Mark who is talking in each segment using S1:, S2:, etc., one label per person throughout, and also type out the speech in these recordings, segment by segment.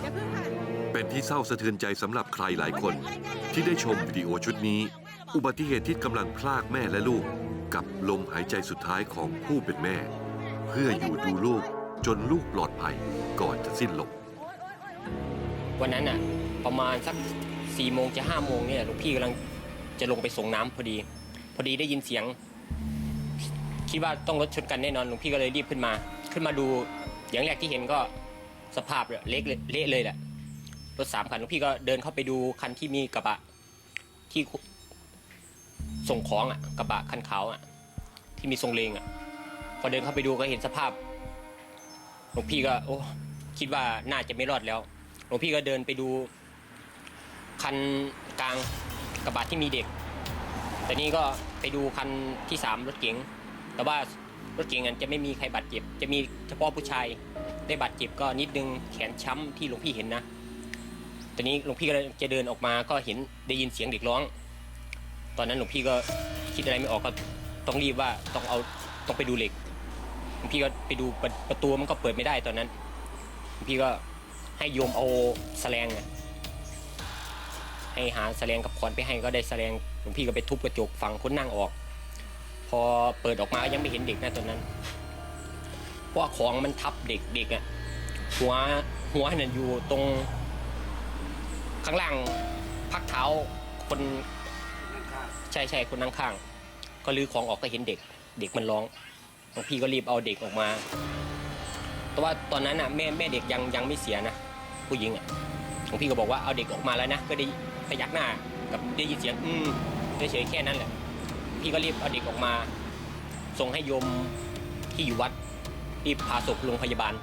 S1: อย่าเพิ่งค่ะ
S2: เป็นที่เศร้าสะเทือนใจสำหรับใครหลายคน ที่ได้ชมวิดีโอชุดนี้ อุบัติเหตุที่กำลังพลากแม่และลูก กับลมหายใจสุดท้ายของผู้เป็นแม่ เพื่ออยู่ดูลูกจนลูกปลอดภัยก่อนจะสิ้นลม
S3: วันนั้นอะประมาณสักสี่โมงจะห้าโมงเนี่ยหลวงพี่กำลังจะลงไปส่งน้ำพอดี พอดีได้ยินเสียง คิดว่าต้องรถชนกันแน่นอนหลวงพี่ก็เลยรีบขึ้นมา ขึ้นมาดูอย่างแรกที่เห็นก็ สภาพเละเลยเละเลยแหละรถสามคันหลวงพี่ก็เดินเข้าไปดูคันที่มีกระบะ ที่ส่งของอะ กระบะคันขาวอะ ที่มีทรงเลงอะ พอเดินเข้าไปดูก็เห็นสภาพหลวงพี่ก็ โอ้คิดว่าน่าจะไม่รอดแล้วหลวงพี่ก็เดินไปดู คันกลางกระบะที่มีเด็ก แต่นี่ก็ไปดูคันที่สามรถเก๋งแต่ว่า รถเก๋งนั้นจะไม่มีใครบาดเจ็บ จะมีเฉพาะผู้ชายได้บาดเจ็บก็นิดนึงแขนช้ำที่หลวงพี่เห็นนะตอนนี้หลวงพี่ก็จะเดินออกมาก็เห็นได้ยินเสียงเด็กร้อง ตอนนั้นหลวงพี่ก็คิดอะไรไม่ออกก็ต้องรีบว่าต้องเอาต้องไปดูเหล็กหลวงพี่ก็ไปดูประประตูมันก็เปิดไม่ได้ตอนนั้นหลวงพี่ก็ให้โยมเอาแสลงให้หาแสลงกับขอนไปให้ก็ได้แสลงหลวงพี่ก็ไปทุบกระจกฝั่งคนนั่งออก พอเปิดออกมายังไม่เห็นเด็กนะตอนนั้นเพราะของมันทับเด็กเด็กอะหัวหัวนั่นอยู่ตรง ข้างล่างพักเท้าคนใช่ใช่คนนั่งข้าง ก็ลื้อของออกก็เห็นเด็ก เด็กมันร้องหลวงพี่ก็รีบเอาเด็กออกมา แต่ว่าตอนนั้นอะแม่แม่เด็กยังยังไม่เสียนะผู้หญิงอะหลวงพี่ก็บอกว่าเอาเด็กออกมาแล้วนะก็ได้พยักหน้ากับได้ยินเสียงอืมเฉยๆแค่นั้นแหละ พี่ก็รีบเอาเด็กออกมา ส่งให้โยมที่อยู่วัดรีบพาศพโรงพยาบาล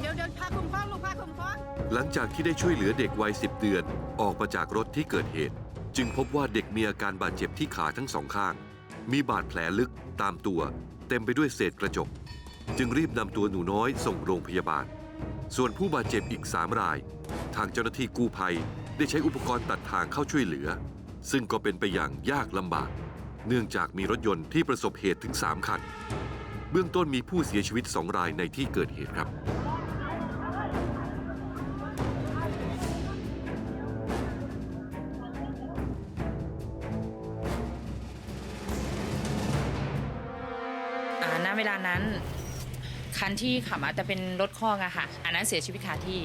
S1: เดี๋ยวเดี๋ยวพาคุ้มครองลูกพาคุ้มครอง
S2: หลังจากที่ได้ช่วยเหลือเด็กวัย 10 เดือน ออกมาจากรถที่เกิดเหตุ จึงพบว่าเด็กมีอาการบาดเจ็บที่ขาทั้งสองข้าง มีบาดแผลลึกตามตัว เต็มไปด้วยเศษกระจก จึงรีบนำตัวหนูน้อยส่งโรงพยาบาล ส่วนผู้บาดเจ็บอีก 3 ราย ทางเจ้าหน้าที่กู้ภัยได้ใช้อุปกรณ์ตัดทางเข้าช่วยเหลือ ซึ่งก็เป็นไปอย่างยากลำบาก เนื่องจากมีรถยนต์ที่ประสบเหตุถึง 3 คัน เบื้องต้นมีผู้เสียชีวิต 2 รายในที่เกิดเหตุครับ
S4: อ่าณเวลานั้น คันที่ขับมาจะเป็นรถคอกอะค่ะ อันนั้นเสียชีวิตคาที่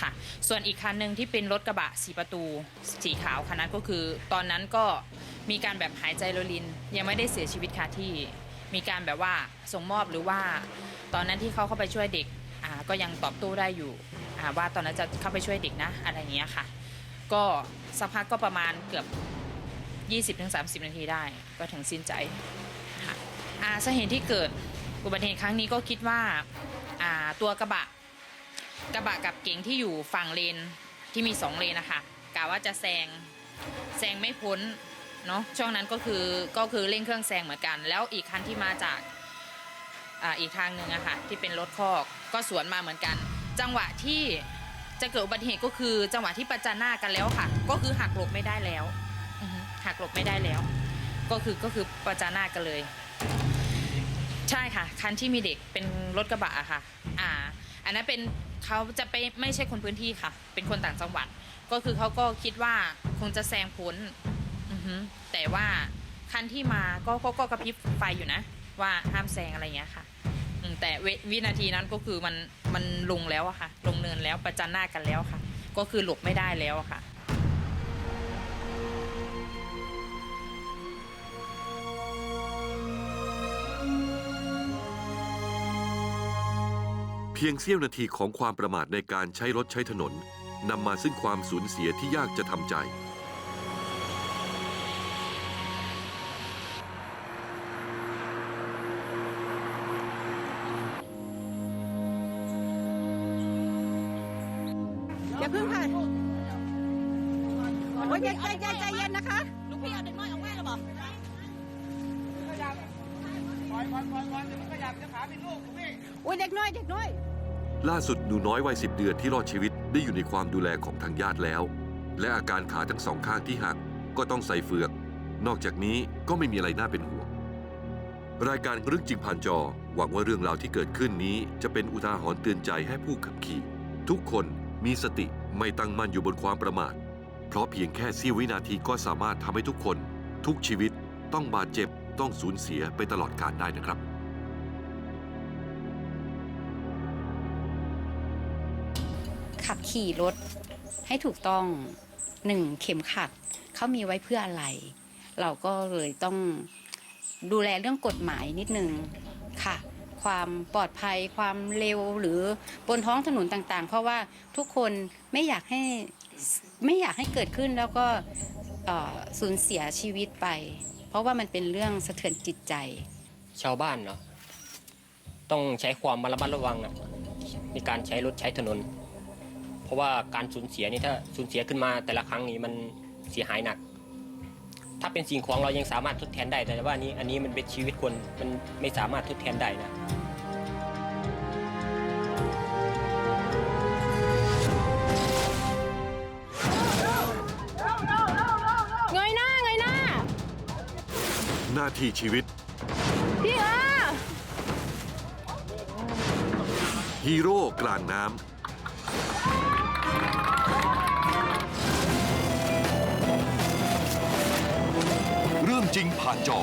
S4: ค่ะ ส่วนอีกคันหนึ่งที่เป็นรถกระบะสีประตูสีขาวคันนั้นก็คือ ตอนนั้นก็มีการแบบหายใจโรยริน ยังไม่ได้เสียชีวิตคาที่มีการแบบว่าส่งมอบหรือว่า ตอนนั้นที่เขาเข้าไปช่วยเด็กอ่าก็ยังตอบโต้ได้อยู่อ่าว่าตอนนั้นจะเข้าไปช่วยเด็กนะ อะไรอย่างเงี้ยค่ะ ก็สักพักก็ประมาณเกือบ 20-30 นาทีได้ ก็ถึงสิ้นใจค่ะอ่าสาเหตุที่เกิดอุบัติเหตุครั้งนี้ก็คิดว่าอ่าตัวกระบะ กระบะกับเก๋งที่อยู่ฝั่งเลนที่มีสองเลนนะคะกะว่าจะแซงแซงไม่พ้นเนาะช่วงนั้นก็คือก็คือเร่งเครื่องแซงเหมือนกัน แล้วอีกคันที่มาจากอ่าอีกทางหนึ่งอะค่ะที่เป็นรถคอกก็สวนมาเหมือนกัน จังหวะที่จะเกิดอุบัติเหตุก็คือจังหวะที่ประจันหน้ากันแล้วค่ะ ก็คือหักหลบไม่ได้แล้วหักหลบไม่ได้แล้ว ก็คือก็คือประจันหน้ากันเลย ใช่ค่ะ คันที่มีเด็กเป็นรถกระบะอะค่ะ อ่า อันนั้นเป็น เขาจะไปไม่ใช่คนพื้นที่ค่ะ เป็นคนต่างจังหวัด ก็คือเขาก็คิดว่าคงจะแซงพ้นแต่ว่าคันที่มาก็ก็ก็กระพริบไฟอยู่นะ ว่าห้ามแซงอะไรอย่างเงี้ยค่ะแต่ววินาทีนั้นก็คือมันมันลงแล้วอะค่ะ ลงเนินแล้วประจันหน้ากันแล้วค่ะ ก็คือหลบไม่ได้แล้วอะค่ะ
S2: พียงเสี้ยวนาทีของความประมาทในการใช้รถใช้ถนนนำมาซึ่งความสูญเสียที่ยากจะทำใจ
S1: อย่าเพิ่งค่ะโอ้ยใจใจใจใจเย็นนะคะ
S5: ลูกพี่เอาเด็กน้อยออกมาแล้วบอก
S1: โอ้ยเด็กน้อยเด็กน้อย
S2: ล่าสุดหนูน้อยวัยสิบเดือนที่รอดชีวิตได้อยู่ในความดูแลของทางญาติแล้ว และอาการขาทั้งสองข้างที่หักก็ต้องใส่เฟือก นอกจากนี้ก็ไม่มีอะไรน่าเป็นห่วง รายการเรื่องจริงผ่านจอ หวังว่าเรื่องราวที่เกิดขึ้นนี้ จะเป็นอุทาหรณ์เตือนใจให้ผู้ขับขี่ ทุกคนมีสติไม่ตั้งมั่นอยู่บนความประมาท เพราะเพียงแค่เสี้ยววินาทีก็สามารถทำให้ทุกคน ทุกชีวิตต้องบาดเจ็บต้องสูญเสียไปตลอดกาลได้นะครับ
S5: ขับขี่รถให้ถูกต้องหนึ่งเข็มขัดเขามีไว้เพื่ออะไร เราก็เลยต้องดูแลเรื่องกฎหมายนิดนึงค่ะ ความปลอดภัยความเร็วหรือบนท้องถนนต่างๆ เพราะว่าทุกคนไม่อยากให้ไม่อยากให้เกิดขึ้นแล้วก็สูญเสียชีวิตไป เพราะว่ามันเป็นเรื่องสะเทือนจิตใจ
S3: ชาวบ้านเนาะต้องใช้ความระมัดระวังในการใช้รถใช้ถนน ราะว่าการสูญเสียนี่ถ้าสูญเสียขึ้นมาแต่ละครั้งนี้มันเสียหายหนัก ถ้าเป็นสิ่งของเรายังสามารถทดแทนได้แต่ว่านี้อันนี้มันเป็นชีวิตคนมันไม่สามารถทดแทนได้นะ
S1: เงยหน้าเงยหน้า
S2: หน้าที่ชีวิต
S1: พี่เออ
S2: ฮีโร่กลางน้ำ
S6: รื่องจริงผ่านจอ